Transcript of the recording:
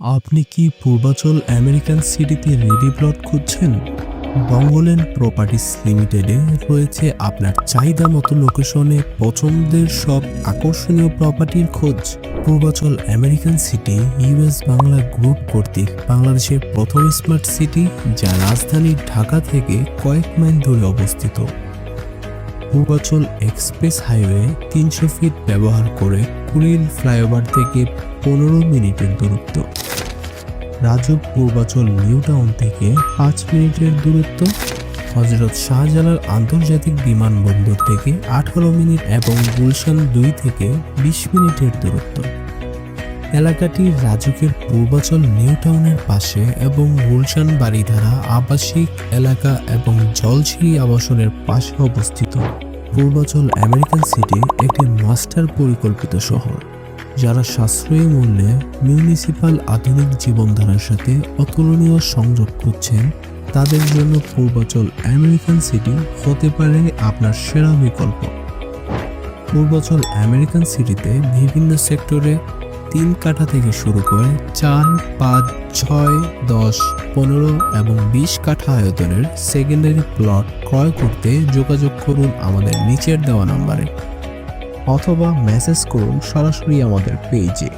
আপনি কি পূর্বাচল আমেরিকান সিটিতে রেডি প্লট খুঁজছেন? বঙ্গল্যান্ড প্রপার্টিস লিমিটেডে রয়েছে আপনার চাহিদা মতো লোকেশনে পছন্দের সব আকর্ষণীয় প্রপার্টির খোঁজ। Purbachal American city US Bangla group কর্তৃক বাংলাদেশের প্রথম স্মার্ট সিটি যা রাজধানী ঢাকা থেকে কয়েক মাইল দূরে অবস্থিত। পূর্বাচল এক্সপ্রেস হাইওয়ে তিনশো ফিট ব্যবহার করে কুড়িল ফ্লাইওভার থেকে পনেরো মিনিটের দূরত্ব। রাজুক পূর্বাচল নিউ টাউন থেকে পাঁচ মিনিটের দূরত্ব। হজরত শাহজালাল আন্তর্জাতিক বিমানবন্দর থেকে আঠারো মিনিট এবং গুলশান দুই থেকে বিশ মিনিটের দূরত্ব। এলাকাটি রাজুকের পূর্বাচল নিউ টাউনের পাশে এবং গুলশান বাড়িধারা আবাসিক এলাকা এবং জলছিরি আবাসনের পাশে অবস্থিত। পূর্বাচল আমেরিকান সিটি একটি মাস্টার পরিকল্পিত শহর, যারা সাশ্রয়ী মূল্যে মিউনিসিপাল আধুনিক জীবনধারার সাথে অতুলনীয় সংযোগ খুঁজছেন। তাদের জন্য পূর্বাচল আমেরিকান সিটি হতে পারে আপনার সেরা বিকল্প। পূর্বাচল আমেরিকান সিটিতে বিভিন্ন সেক্টরে তিন কাঠা থেকে শুরু করে চার, পাঁচ, ছয়, দশ, পনেরো এবং বিশ কাঠা আয়তনের সেকেন্ডারি প্লট ক্রয় করতে যোগাযোগ করুন আমাদের নিচের দেওয়া নম্বরে অথবা মেসেজ করুন সরাসরি আমাদের পেজে